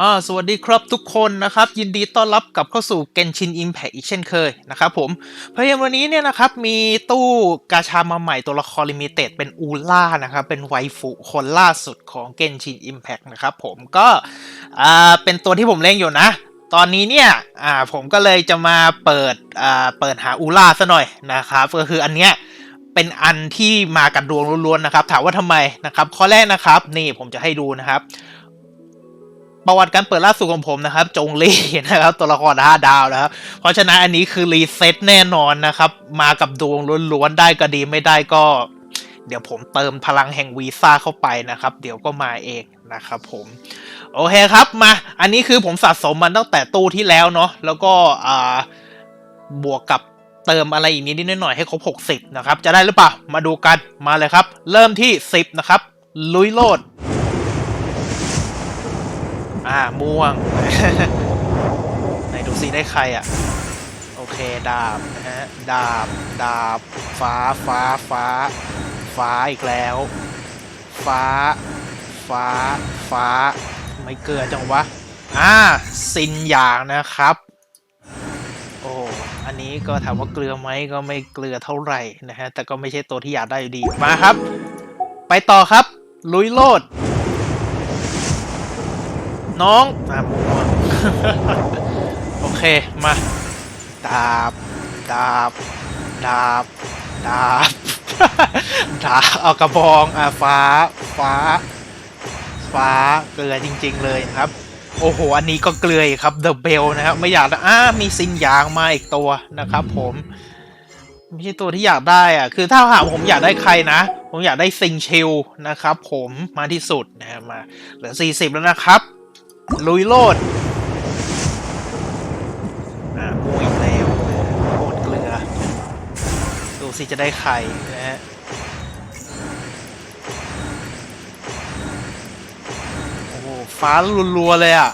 อ่าสวัสดีครับทุกคนนะครับ ยินดีต้อนรับกลับเข้าสู่ Genshin Impact อีกเช่นเคยนะครับผมเพราะวันนี้เนี่ยนะครับ มีตู้กาชามาใหม่ตัวละครลิมิเต็ดเป็นอูล่านะครับ เป็นไวฟุคนล่าสุดของ Genshin Impact นะครับผมก็อ่าเป็นตัวที่ผมเล่นอยู่นะ ตอนนี้เนี่ยอ่าผมก็เลยจะมาเปิดอ่าเปิดหาอูล่าซะหน่อยนะครับก็คืออันเนี้ยเป็นอันที่มากับดวงล้วนๆนะครับ ถามว่าทำไมนะครับข้อแรกนะครับ นี่ผมจะให้ดูนะครับ ประวัติการเปิดล่าสุดของผมนะครับ จงล่นะครับ ตัวละครห้าดาวนะครับ เพราะฉะนั้นอันนี้คือรีเซ็ตแน่นอนนะครับ มากับดวงล้วนๆได้ก็ดีไม่ได้ก็ เดี๋ยวผมเติมพลังแห่งวีซ่าเข้าไปนะครับ เดี๋ยวก็มาเองนะครับผม โอเคครับมา อันนี้คือผมสะสมมันตั้งแต่ตู้ที่แล้วเนาะแล้วก็อ่าบวกกับเติมอะไรอีกนิดหน่อยให้ครบ 60 นะครับ จะได้หรือเปล่า มาดูกันมาเลยครับ เริ่มที่ 10 นะครับ ลุยโลด อ่าม่วง ไหนดูซิได้ใครอะ โอเค ดาบนะฮะ ดาบ ดาบ ฟ้า ฟ้า ฟ้า ฟ้าอีกแล้ว ฟ้า ฟ้า ฟ้า ไม่เกลือจังวะ อ่าซินหยางนะครับ โอ้อันนี้ก็ถามว่าเกลือไหมก็ไม่เกลือเท่าไหร่นะฮะ แต่ก็ไม่ใช่ตัวที่อยากได้อยู่ดี มาครับ ไปต่อครับ ลุยโลด น้องอะม่วงโอเค มาดาบดาบดาบดาบดาบเอากระบองอะฟ้า ฟ้า ฟ้าเกลือจริง ๆ เลยครับ โอ้โห อันนี้ก็เกลืออีกครับ The Bell นะครับ ไม่อยากได้อ่ามีซินยางมาอีกตัวนะครับ ผมไม่ใช่ตัวที่อยากได้อะ คือถ้าหากผมอยากได้ใครนะ ผมอยากได้ซิงชิลนะครับ ผมมาที่สุดนะฮะมาเหลือ 40 แล้วนะครับ ลุยโลดอ่ามูอีกแล้วโคตรเกลือ ดูสิจะได้ใครนะฮะโอ้โหฟ้ารัวๆเลยอะ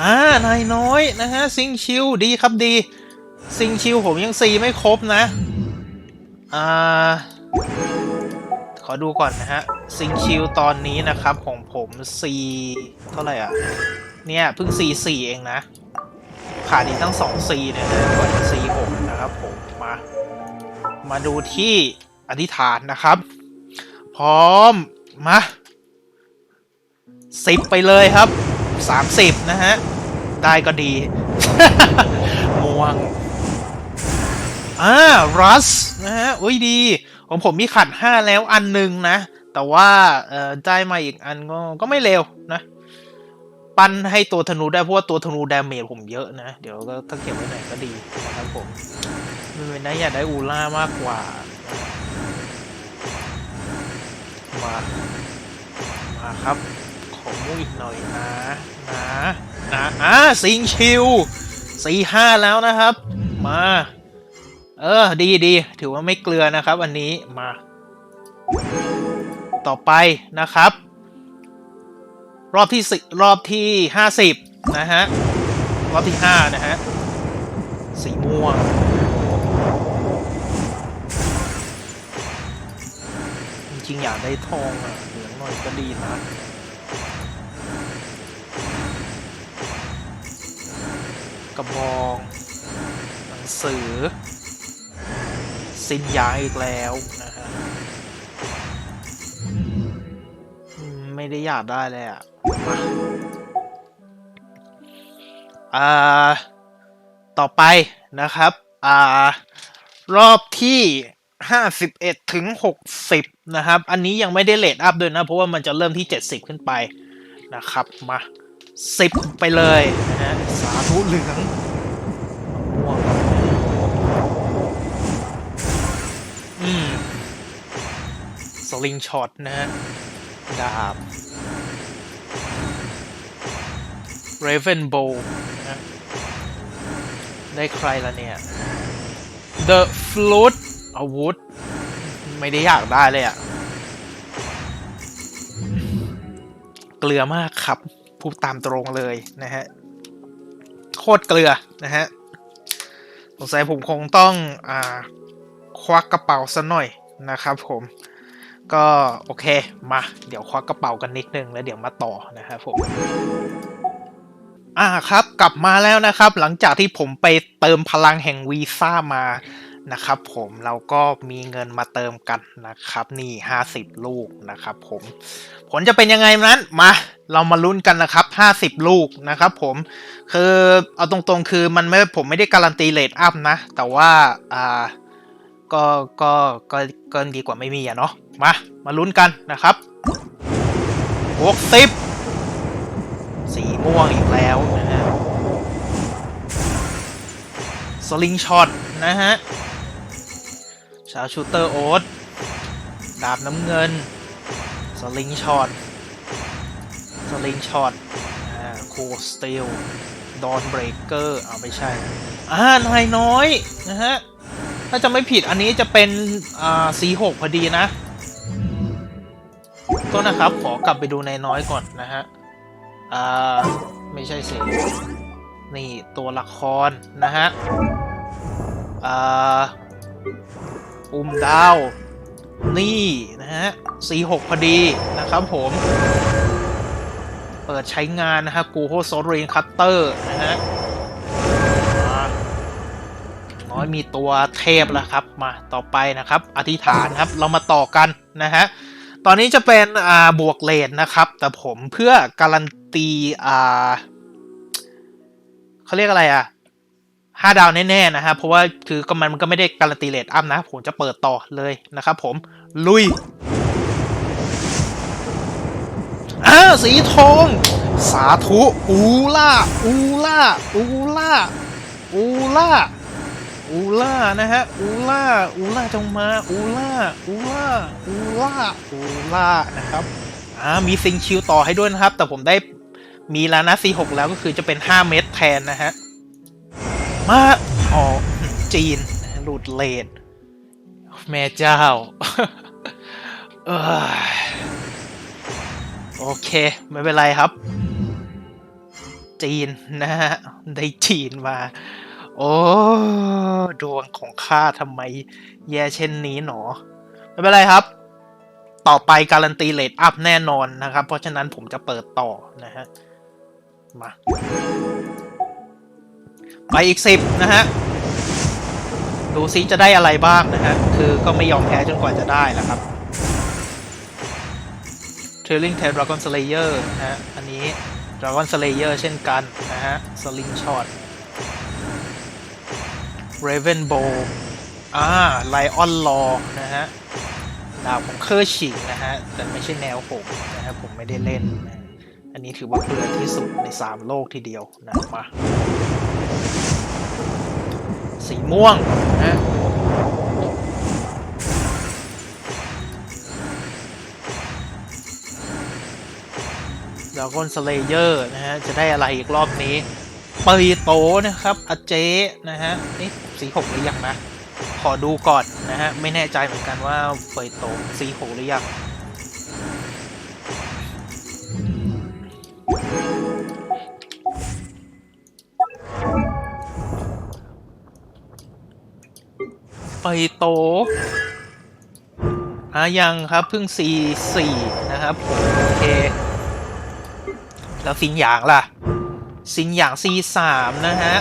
อ่านายน้อยนะฮะซิงชิวดีครับดี ซิงชิวผมยังซีไม่ครบนะ อ่า ขอดูก่อนนะฮะซิงชิวตอนนี้นะครับของผมซีเท่าไหร่อะ เนี่ยเพิ่งซีสี่เองนะ ขาดอีกตั้งสองซีเนี่ยนะกว่าจะซีหกนะครับผมมา มาดูที่อธิษฐานนะครับ พร้อม มาสิบไปเลยครับสามสิบนะฮะ ได้ก็ดี ม่วง อ่า รัส นะฮะ อุ้ยดี ของผมมีขัดห้าแล้วอันหนึ่งนะ แต่ว่าเอ่อได้มาอีกอันก็ก็ไม่เร็วนะ ปั้นให้ตัวธนูได้เพราะว่าตัวธนูดาเมจผมเยอะนะ เดี๋ยวก็ถ้าเก็บไว้ไหนก็ดีนะครับผมมันเป็นนะอยากได้อูล่ามากกว่า มา มาครับ ขอมูอีกหน่อยนะ นะนะอะสิงชิวสี่ห้าแล้วนะครับ มา เออ ดีดี ถือว่าไม่เกลือนะครับ อันนี้มา ต่อไปนะครับ รอบที่สิรอบที่ห้าสิบนะฮะ รอบที่ห้านะฮะ สีม่วงจริงอยากได้ทองอะเหลืองหน่อยก็ดีนะกระบอง หนังสือ สินยาอีกแล้วนะฮะไม่ได้อยากได้เลยอะอ่า ต่อไปนะครับ อ่า รอบที่ห้าสิบเอ็ดถึงหกสิบนะครับ อันนี้ยังไม่ได้เลทอัพด้วยนะ เพราะว่ามันจะเริ่มที่เจ็ดสิบขึ้นไปนะครับ มาสิบไปเลยนะฮะสาธุเหลือง ลิงช็อตนะฮะดาบ Raven Bow นะได้ใครละเนี่ย The Flute อาวุธ ไม่ได้อยากได้เลยอะเกลือมากครับ พูดตามตรงเลยนะฮะ โคตรเกลือนะฮะสงสัยผมคงต้อง อ่า ควักกระเป๋าซะหน่อยนะครับผม ก็โอเคมา เดี๋ยวควักกระเป๋ากันนิดนึงแล้วเดี๋ยวมาต่อนะครับผมอ่าครับกลับมาแล้วนะครับ หลังจากที่ผมไปเติมพลังแห่งวีซ่ามานะครับผมเราก็มีเงินมาเติมกันนะครับ นี่ 50 ลูกนะครับผมผลจะเป็นยังไงนั้นมาเรามาลุ้นกันนะครับ 50 ลูกนะครับผมคือเอาตรงๆคือมันไม่ผมไม่ได้การันตีเลทอัพนะ แต่ว่าอ่า ก็ก็ก็ก็ดีกว่าไม่มีอะเนาะมา มาลุ้นกันนะครับ60สีม่วงอีกแล้วนะฮะสลิงช็อตนะฮะชาวชูเตอร์โอ๊ตดาบน้ำเงิน สลิงช็อต สลิงช็อตอ่าโคสติลดอนเบรกเกอร์เอาไม่ใช่อ่านายน้อยนะฮะ ถ้าจะไม่ผิดอันนี้จะเป็นอ่า C6 พอดีนะก็นะครับ ขอกลับไปดูนายน้อยก่อนนะฮะอ่าไม่ใช่สินี่ตัวละครนะฮะอ่าปุ่มดาว นี่นะฮะ C6 พอดีนะครับผม เปิดใช้งานนะฮะกูโฮโซเรนคัตเตอร์นะฮะ น้อยมีตัวเทพแล้วครับ มาต่อไปนะครับ อธิษฐานครับ เรามาต่อกันนะฮะ ตอนนี้จะเป็นอ่าบวกเลนนะครับ แต่ผมเพื่อการันตีอ่าเขาเรียกอะไรอะห้าดาวแน่ๆนะฮะ เพราะว่าคือก็มันก็ไม่ได้การันตีเลทอัพนะ ผมจะเปิดต่อเลยนะครับผม ลุยอ่าสีทอง สาธุ อูล่า อูล่า อูล่า อูล่า อูล่านะฮะอูล่าอูล่าจงมาอูล่าอูล่าอูล่าอูล่านะครับอ่ามีซิงคิวต่อให้ด้วยนะครับ แต่ผมได้มีแล้วนะ C6 แล้วก็คือจะเป็น 5 เม็ดแทนนะฮะ มาอ๋อจีนหลุดเลดแม่เจ้าเอ้ยโอเค ไม่เป็นไรครับ จีนนะฮะ ได้จีนมา โอ้ดวงของข้าทำไม แย่เช่นนี้หนอ ไม่เป็นไรครับ ต่อไปการันตีเลทอัพแน่นอนนะครับ เพราะฉะนั้นผมจะเปิดต่อนะฮะ มา ไปอีกสิบนะฮะ ดูซิจะได้อะไรบ้างนะฮะ คือก็ไม่ยอมแพ้จนกว่าจะได้แหละครับ Trailing Tail Dragon Slayer นะฮะ อันนี้ Dragon Slayer เช่นกันนะฮะ Sling Shot Raven Bow อ่ เรเวนโบอ่า Lion Law นะฮะ ดาบของเคอร์ชิงนะฮะ แต่ไม่ใช่แนวผมนะฮะ ผมไม่ได้เล่นนะอันนี้ถือว่าเกลือที่สุดใน 3 โลกทีเดียวนะมาสีม่วงนะดากอนสเลเยอร์นะฮะ จะได้อะไรอีกรอบนี้ ปรีโตนะครับอาเจนะฮะนี่สีหกหรือยังนะ ขอดูก่อนนะฮะ ไม่แน่ใจเหมือนกันว่าเปยโตสีหกหรือยังไปโตอะยังครับเพิ่ง C4 นะครับ โอเค แล้วสิงหยางล่ะ สิงหยาง C3 นะฮะ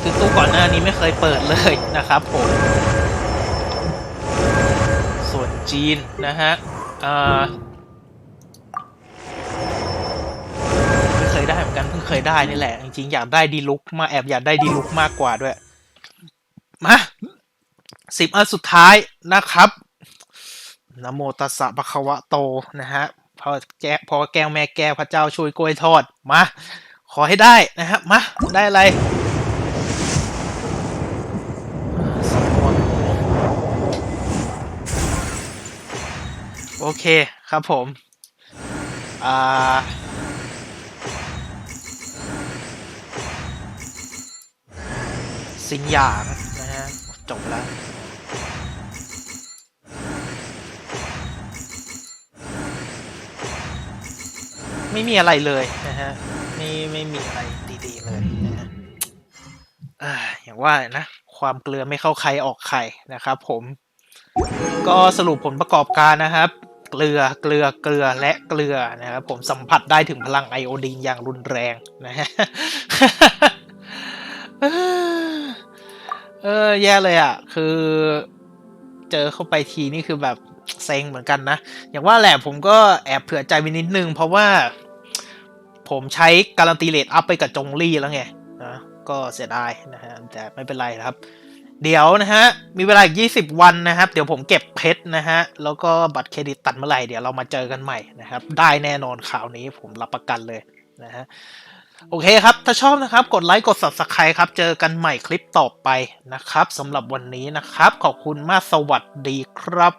คือตู้ก่อนหน้านี้ไม่เคยเปิดเลยนะครับผม ส่วนจีนนะฮะไม่เคยได้เหมือนกันเพิ่งเคยได้นี่แหละ จริงๆ อยากได้ดีลุกมาแอบอยากได้ดีลุกมากกว่าด้วย มาสิบอันสุดท้ายนะครับนโมตัสสะปะคะวะโตนะฮะพอแก้พอแก้วแม่แก้วพระเจ้าช่วยกล้วยทอด มา ขอให้ได้นะฮะมา ได้อะไรโอเคครับผม อ่า สิ่งหยางนะฮะ จบแล้วไม่มีอะไรเลยนะฮะ ไม่ไม่มีอะไรดีๆเลยนะฮะอ่าอย่างว่านะ ความเกลือไม่เข้าใครออกใครนะครับผมก็สรุปผลประกอบการนะครับ เกลือเกลือเกลือและเกลือนะครับผมสัมผัสได้ถึงพลังไอโอดีนอย่างรุนแรงนะฮะเออแย่เลยอะ คือเจอเข้าไปทีนี่คือแบบเซ็งเหมือนกันนะ อย่างว่าแหละผมก็แอบเผื่อใจไปนิดนึง เพราะว่า ผมใช้การันตีเลทอัพไปกับจงลี่แล้วไงนะก็เสียดายนะฮะแต่ไม่เป็นไรนะครับ เดี๋ยวนะฮะ มีเวลาอีก 20 วันนะครับ เดี๋ยวผมเก็บเพชรนะฮะ แล้วก็บัตรเครดิตตัดเมื่อไหร่เดี๋ยวเรามาเจอกันใหม่นะครับ ได้แน่นอนข่าวนี้ผมรับประกันเลยนะฮะโอเคครับ ถ้าชอบนะครับ กดไลค์กด subscribe ครับ เจอกันใหม่คลิปต่อไปนะครับสำหรับวันนี้นะครับ ขอบคุณมากสวัสดีครับ